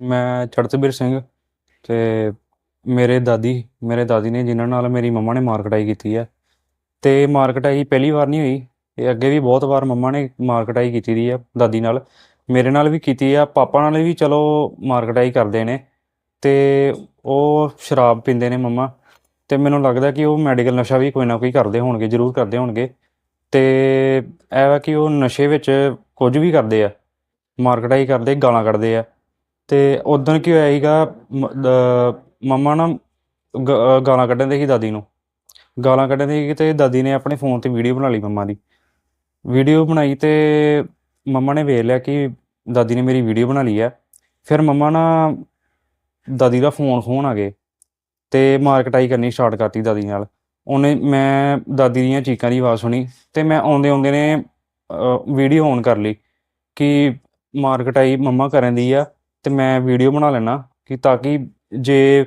ਮੈਂ ਚੜਤਬੀਰ ਸਿੰਘ ਤੇ ਮੇਰੇ ਦਾਦੀ ਮੇਰੇ ਦਾਦੀ ਨੇ ਜਿਨ੍ਹਾਂ ਨਾਲ ਮੇਰੀ ਮੰਮਾ ਨੇ ਮਾਰ ਕਟਾਈ ਕੀਤੀ ਹੈ ਤੇ ਮਾਰ ਕਟਾਈ ਪਹਿਲੀ ਵਾਰ ਨਹੀਂ ਹੋਈ, ਇਹ ਅੱਗੇ ਵੀ ਬਹੁਤ ਵਾਰ ਮੰਮਾ ਨੇ ਮਾਰ ਕਟਾਈ ਕੀਤੀ ਦੀ ਆ, ਦਾਦੀ ਨਾਲ। ਮੇਰੇ ਨਾਲ ਵੀ ਕੀਤੀ ਆ, ਪਾਪਾ ਨਾਲ ਵੀ ਚਲੋ ਮਾਰ ਕਟਾਈ ਕਰਦੇ ਨੇ ਤੇ ਉਹ ਸ਼ਰਾਬ ਪੀਂਦੇ ਨੇ ਮੰਮਾ। ਤੇ ਮੈਨੂੰ ਲੱਗਦਾ ਕਿ ਉਹ ਮੈਡੀਕਲ ਨਸ਼ਾ ਵੀ ਕੋਈ ਨਾ ਕੋਈ ਕਰਦੇ ਹੋਣਗੇ, ਜ਼ਰੂਰ ਕਰਦੇ ਹੋਣਗੇ। ਤੇ ਇਹ ਵਾ ਕਿ ਉਹ ਨਸ਼ੇ ਵਿੱਚ ਕੁਝ ਵੀ ਕਰਦੇ ਆ, ਮਾਰ ਕਟਾਈ ਕਰਦੇ, ਗਾਲਾਂ ਕੱਢਦੇ ਆ। ਤੇ ਉਦੋਂ ਕੀ ਹੋਇਆ ਸੀਗਾ, ਮ- ਮੰਮਾ ਨਾ ਗ- ਗਾਲਾਂ ਕੱਢਣ ਦੇ ਸੀ ਦਾਦੀ ਨੂੰ। ਗਾਲਾਂ ਕੱਢਣ ਦੇ ਸੀ ਤੇ ਦਾਦੀ ਨੇ ਆਪਣੇ ਫੋਨ ਤੇ ਵੀਡੀਓ ਬਣਾ ਲਈ ਮੰਮਾ ਦੀ। ਵੀਡੀਓ ਬਣਾਈ ਤੇ ਮੰਮਾ ਨੇ ਵੇਖ ਲਿਆ ਕਿ ਦਾਦੀ ਨੇ ਮੇਰੀ ਵੀਡੀਓ ਬਣਾ ਲਈ ਹੈ ਫਿਰ ਮੰਮਾ ਨਾ ਦਾਦੀ ਦਾ ਫੋਨ ਫੋਨ ਆ ਗਏ ਤੇ ਮਾਰ ਕੁਟਾਈ ਕਰਨੀ ਸਟਾਰਟ ਕਰਤੀ ਦਾਦੀ ਨਾਲ। ਉਹਨੇ, ਮੈਂ ਦਾਦੀ ਦੀਆਂ ਚੀਕਾਂ ਦੀ ਆਵਾਜ਼ ਸੁਣੀ ਤੇ ਮੈਂ ਆਉਂਦੇ ਆਉਂਦੇ ਨੇ ਵੀਡੀਓ ਔਨ ਕਰ ਲਈ ਕਿ ਮਾਰ ਕੁਟਾਈ ਮੰਮਾ ਕਰਨ ਦੀ ਆ ਤੇ ਮੈਂ ਵੀਡੀਓ ਬਣਾ ਲੈਣਾ ਕਿ ਤਾਂ ਕਿ ਜੇ